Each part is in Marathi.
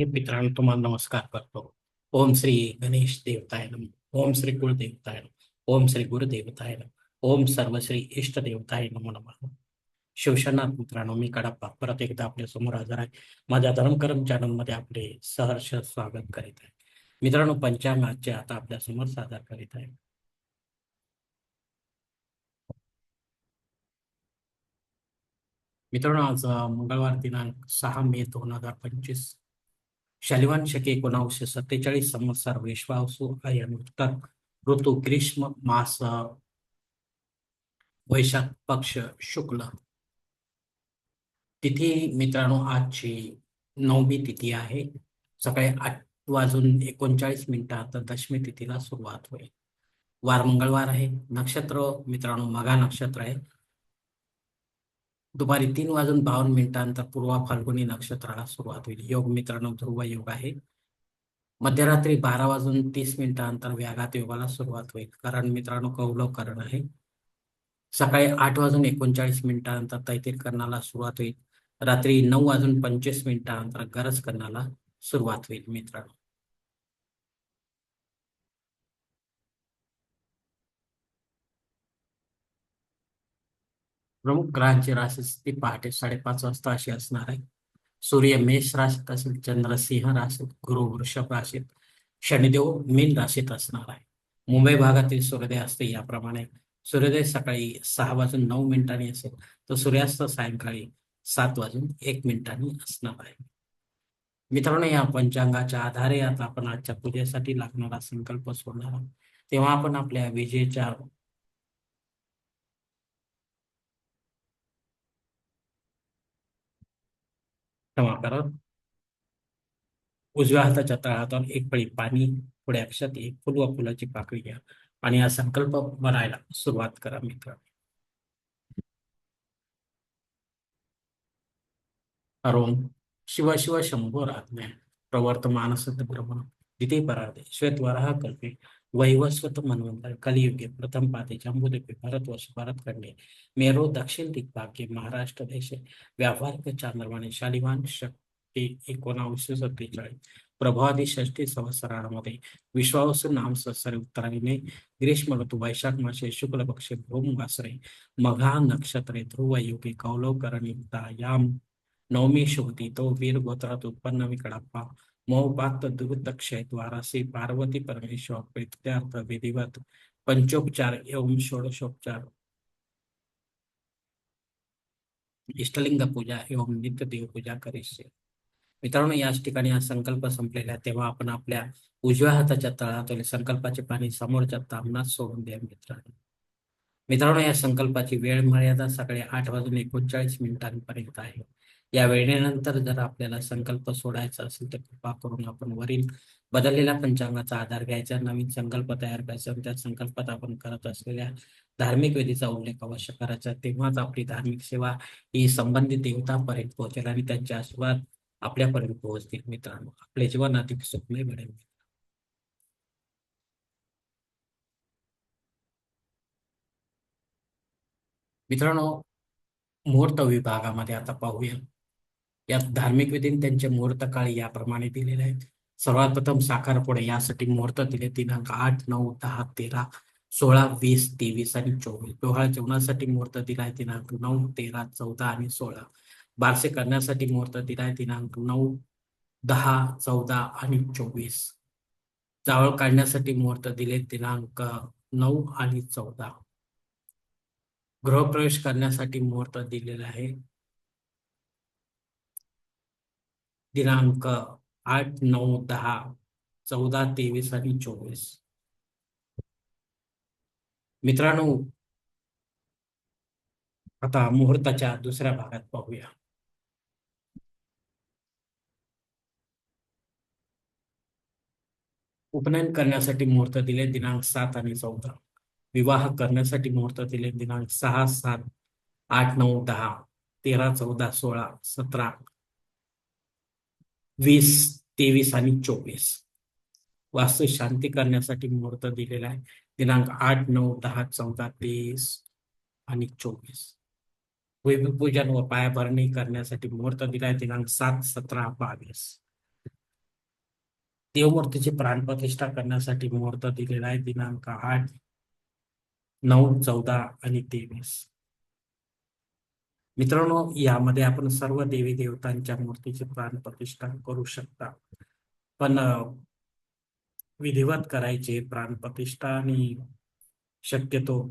हे मित्रांनो तुम्हाला नमस्कार करतो. ओम श्री गणेश देवताय नम ओम श्री कुलदेवताय नम ओम श्री गुरुदेवताय नम ओम सर्व श्री इष्ट देवताय नमो नमः शिवशनाथ मित्रांनो मी कडप्पा. परत एकदा आपल्यासमोर हजर आहे. माझ्या धर्मकर्म चॅनलमध्ये आपले सहर्ष स्वागत करीत आहे. मित्रांनो पंचांग आजचे आता आपल्यासमोर सादर करीत आहे. मित्रांनो आज मंगळवार दिनांक सहा मे दोन हजार पंचवीस. शालिवान शके एकोणावीसशे सत्तेचाळीस संवत्सर विश्वासू उत्तर ऋतू ग्रीष्म मास वैशाख पक्ष शुक्ल. तिथी मित्रांनो आजची नवमी तिथी आहे. सकाळी आठ वाजून एकोणचाळीस मिनिटात दशमी तिथीला सुरुवात होईल. वार मंगळवार आहे. नक्षत्र मित्रांनो मघा नक्षत्र आहे. दुपारी तीन वाजून बावन्न मिनिटांनंतर पूर्वा फाल्गुनी नक्षत्राला सुरुवात होईल. योग मित्रांनो ध्रुव योग आहे. मध्यरात्री बारा वाजून तीस मिनिटांनंतर व्याघात योगाला सुरुवात होईल. कारण मित्रांनो कौलव करण आहे. सकाळी आठ वाजून एकोणचाळीस मिनिटानंतर तैतीर करणाला सुरुवात होईल. रात्री नऊ वाजून पंचवीस मिनिटानंतर गरज करण्याला सुरुवात होईल मित्रांनो. प्रमुख ग्रहांची राशी पहाटे साडेपाच वाजता अशी असणार आहे. सूर्य मेष राशीत असेल चंद्र सिंह राशीत गुरु वृषभ राशीत शनिदेव मीन राशीत असणार आहे. मुंबई भागातील सूर्योदय असते याप्रमाणे. सूर्योदय सकाळी सहा वाजून नऊ मिनिटांनी असेल तर सूर्यास्त सायंकाळी सात वाजून एक मिनिटांनी असणार आहे. मित्रांनो या पंचांगाच्या आधारे आता आपण आजच्या पूजेसाठी लागणारा संकल्प सोडणार आहोत. तेव्हा आपण आपल्या विजेच्या क्षमा करा। उजव्या हाताच्या तळहातावर एक पळी पाणी पुढे अक्षात एक फुल व फुलाची पाकळी घ्या आणि हा संकल्प बनायला सुरुवात करा मित्र अरुण शिव शिव शंभो आत्म्या प्रवर्तमान सत ब्रह्म दिते परार्धे श्वेत वराह कल्पे वैवस्वत मनवंतर कलियुगे प्रथम पाते जम्बूद्वीपे भारतवर्ष भारतखंडे मेरो दक्षिण दिग्भाग्ये महाराष्ट्र देशे. व्यावहारिक चांद्रवाणी शालिवान शक्ती एकोणावीसशे सत्तेचाळीस. प्रभादी षष्टी संवत्सरामध्ये विश्वावस नाम संवत्सरे उत्तरायणे. ग्रीष्म ऋतू वैशाख मासे शुक्ल पक्षे भूम वासरे. मघा नक्षत्रे ध्रुव युगे कौलव करणयुक्ता याम. नवमी शुभती तो वीर गोत्रात उत्पन्न विकडाप्पा मोहपात दुर्त क्षय द्वारासी पार्वती परमेश्वर प्रीत्यार्थ विधिवत पंचोपचार एवं षोडशोपचार. इष्टलिंग पूजा एवं नित्य देव पूजा करीसे मित्रांनो याच ठिकाणी हा संकल्प संपलेला तेव्हा आपण आपल्या उजव्या हाताच्या तळहातले संकल्पाचे पाणी समोरच्या तामनात सोडून द्या मित्रांनो. मित्रांनो या संकल्पाची वेळ मर्यादा सकाळी आठ वाजून एकोणचाळीस मिनिटांपर्यंत आहे. या वेळेनंतर जर आपल्याला संकल्प सोडायचा असेल तर कृपा करून आपण वरील बदललेल्या पंचांगाचा आधार घ्यायचा नवीन संकल्प तयार करायचा आणि त्या संकल्पात आपण करत असलेल्या धार्मिक विधीचा उल्लेख अवश्य करायचा. तेव्हाच आपली धार्मिक सेवा ही संबंधित देवतांपर्यंत पोहोचेल आणि त्यांचे आशीर्वाद आपल्यापर्यंत पोहोचतील. मित्रांनो आपले जीवन अधिक सुखमय घडेल. मित्रांनो मुहूर्त विभागामध्ये आता पाहूया. यात धार्मिक विधी त्यांचे मुहूर्त काळ याप्रमाणे दिलेले आहेत. सर्वात प्रथम साखरपुडे यासाठी मुहूर्त दिले. दिनांक आठ नऊ दहा तेरा सोळा वीस तेवीस आणि चोवीस. डोहाळ जेवणासाठी मुहूर्त दिलाय दिनांक नऊ तेरा चौदा आणि सोळा. बारसे करण्यासाठी मुहूर्त दिलाय दिनांक नऊ दहा चौदा आणि चोवीस. जावळ काढण्यासाठी मुहूर्त दिले. दिनांक नऊ आणि चौदा. गृहप्रवेश करण्यासाठी मुहूर्त दिलेला आहे. दिनांक आठ नऊ दहा चौदा तेवीस आणि चोवीस. मित्रांनो आता मुहूर्ताच्या दुसऱ्या भागात पाहूया. उपनयन करण्यासाठी मुहूर्त दिले दिनांक सात आणि चौदा. विवाह करण्यासाठी मुहूर्त दिले दिनांक सहा सात आठ नऊ दहा तेरा चौदा सोळा सतरा वीस तेवीस आणि चोवीस. वास्तू शांती करण्यासाठी मुहूर्त दिलेला आहे. दिनांक आठ नऊ दहा चौदा तेवीस आणि चोवीस. भूमिपूजन व पायाभरणी करण्यासाठी मुहूर्त दिलाय दिनांक सात सतरा बावीस. देवमूर्तीची प्राणप्रतिष्ठा करण्यासाठी मुहूर्त दिलेला आहे. दिनांक आठ नऊ चौदा आणि तेवीस. मित्रांनो यामध्ये आपण सर्व देवी देवतांच्या मूर्तीची प्राणप्रतिष्ठा करू शकता. पण विधिवत करायचे प्राण प्रतिष्ठा आणि शक्यतो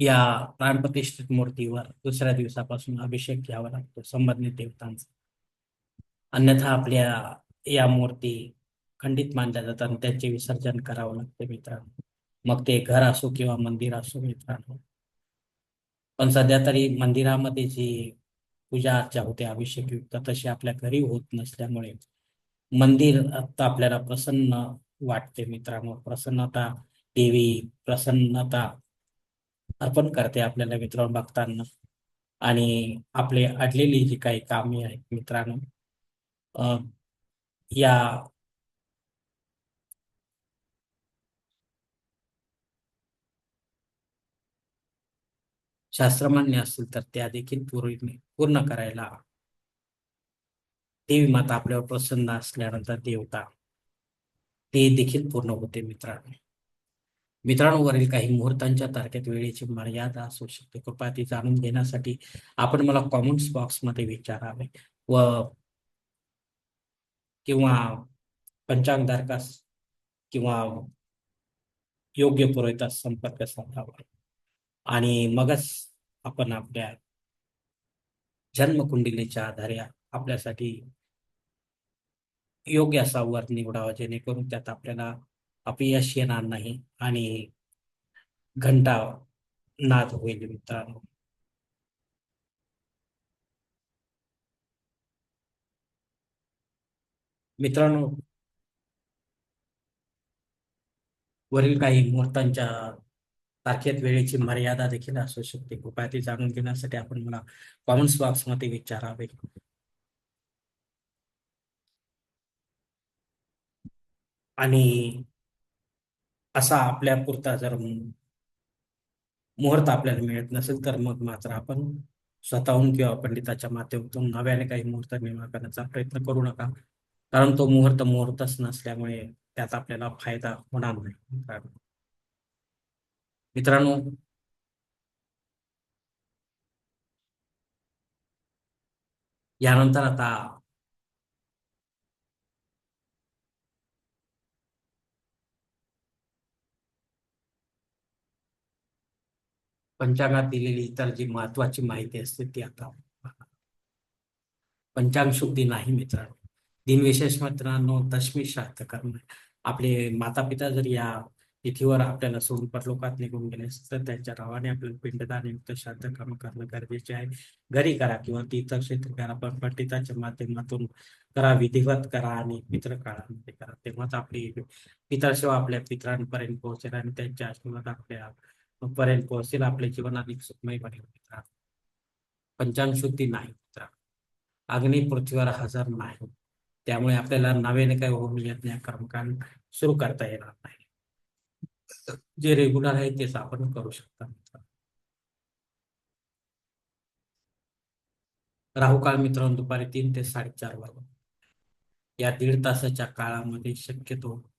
या प्राणप्रतिष्ठित मूर्तीवर दुसऱ्या दिवसापासून अभिषेक घ्यावा लागतो संबंधित देवतांचा. अन्यथा आपल्या या मूर्ती खंडित मानल्या जातात आणि त्यांचे विसर्जन करावं लागते मित्रांनो. मग ते घर असो किंवा मंदिर असो मित्रांनो. पण सध्या तरी मंदिरामध्ये जी पूजा अर्चा होते अभिषेक युक्त तशी आपल्या घरी होत नसल्यामुळे मंदिर आता आपल्याला प्रसन्न वाटते मित्रांनो. प्रसन्नता देवी प्रसन्नता अर्पण करते आपल्याला मित्रांनो बघताना. आणि आपले अडलेली जी काही कामे आहेत मित्रांनो या शास्त्रमान्य असतील तर त्या देखील पूर्ण पूर्ण करायला देवी माता आपल्यावर प्रसन्न असल्यानंतर देवता ते देखील पूर्ण होते मित्रांनो. मित्रांवरील काही मुहूर्तांच्या तारखेत वेळेची मर्यादा असू शकते. कृपया ती जाणून घेण्यासाठी आपण मला कॉमेंट्स बॉक्समध्ये विचारावे व किंवा पंचांगधारकास किंवा योग्य पुरोहितास संपर्क साधावा. आणि मगच आपण आपल्या जन्मकुंडलीच्या आधारे आपल्यासाठी योग्य असा वर निवडावा जेणेकरून त्यात आपल्याला अपयश येणार नाही आणि घंटा नाद होईल मित्रांनो. मित्रांनो वरील काही मुहूर्तांच्या तारखेत वेळेची मर्यादा देखील असू शकते. कृपया ती जाणून घेण्यासाठी आपण मला कॉमेंट्स बॉक्समध्ये विचारावे. आणि असा आपल्या पुरता जर मुहूर्त आपल्याला मिळत नसेल तर मग मात्र आपण स्वतःहून किंवा पंडिताच्या माध्यमातून नव्याने काही मुहूर्त निर्माण करण्याचा प्रयत्न करू नका. कारण तो मुहूर्त मुहूर्तच नसल्यामुळे त्यात आपल्याला फायदा होणार नाही. मित्रांनो यानंतर आता पंचांगात दिलेली इतर जी महत्वाची माहिती असते ती आता पंचांग शुद्धी नाही मित्रांनो. दिनविशेष मित्रांनो दशमी श्राद्ध करणं आपले माता पिता जर या तिथीवर आपल्याला सोडून परलोकात निघून गेले तर त्यांच्या नावाने आपल्याला पिंडदान युक्त श्राद्ध कर्म करणं गरजेचे आहे. घरी करा किंवा तीर्थक्षेत्र करा पण पंडिताच्या माध्यमातून करा विधिवत करा आणि पित्र काळामध्ये करा. तेव्हाच आपली पितरसेवा आपल्या पित्रांपर्यंत पोहोचेल आणि त्यांच्या आशीर्वाद आपल्या पर्यंत पोहोचेल आपले जीवन अधिक सुखमय बनेल मित्रा. पंचांग शुद्धी नाही मित्रा. अग्नी पृथ्वीवर हजर नाही. त्यामुळे आपल्याला नव्याने काही होऊन यज्ञ कर्मकांड सुरू करता येणार नाही. जे रेग्युलर आहे तेच आपण करू शकता राहू काळ मित्रांनो दुपारी तीन ते साडेचार वाजून या दीड तासाच्या काळामध्ये शक्यतो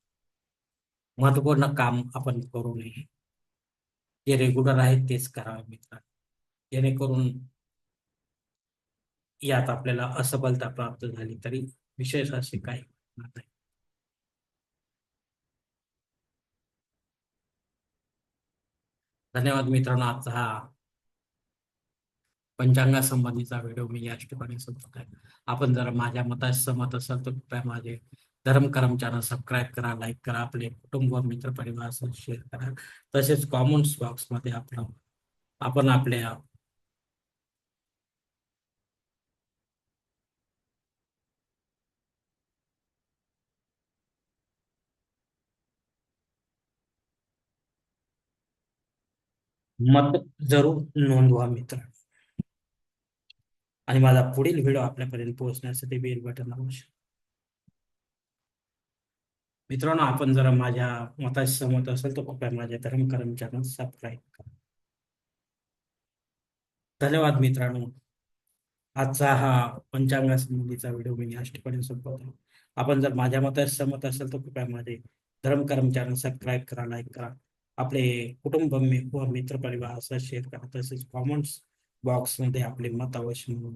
महत्त्वपूर्ण काम आपण करू नये. जे रेग्युलर आहेत तेच करावे मित्र जेणेकरून यात आपल्याला असफलता प्राप्त झाली तरी विशेष असे काही नाही. धन्यवाद मित्रांनो आजचा हा पंचांगा संबंधीचा व्हिडिओ मी या ठिकाणी संपत आहे आपण जर माझ्या मताशी सहमत असाल तर कृपया माझे धर्म करम चॅनल सबस्क्राईब करा लाईक करा आपले कुटुंब मित्र परिवार शेअर करा. तसेच कॉमेंट्स बॉक्समध्ये आपण आपण आपल्या मत जरूर नोंदवा मित्र. आणि माझा पुढील व्हिडिओ आपल्यापर्यंत पोहोचण्यासाठी बेल बटन आवश्यक मित्रांनो आपण जर माझ्या मताशी सहमत असेल तर कृपया माझ्या धर्म कर्मचाऱ्यांना सबस्क्राईब करा. धन्यवाद मित्रांनो. आजचा हा पंचांगासंबंधीचा व्हिडिओ मी याच ठिकाणी संपवतो. आपण जर माझ्या मताशी सहमत असेल तर कृपया माझे धर्म कर्मचाऱ्यांना सबस्क्राईब करा लाईक करा. आपले कुटुंब मित्र परिवार असं शेअर करा. तसेच कॉमेंट्स बॉक्समध्ये आपले मत अवश्य म्हणून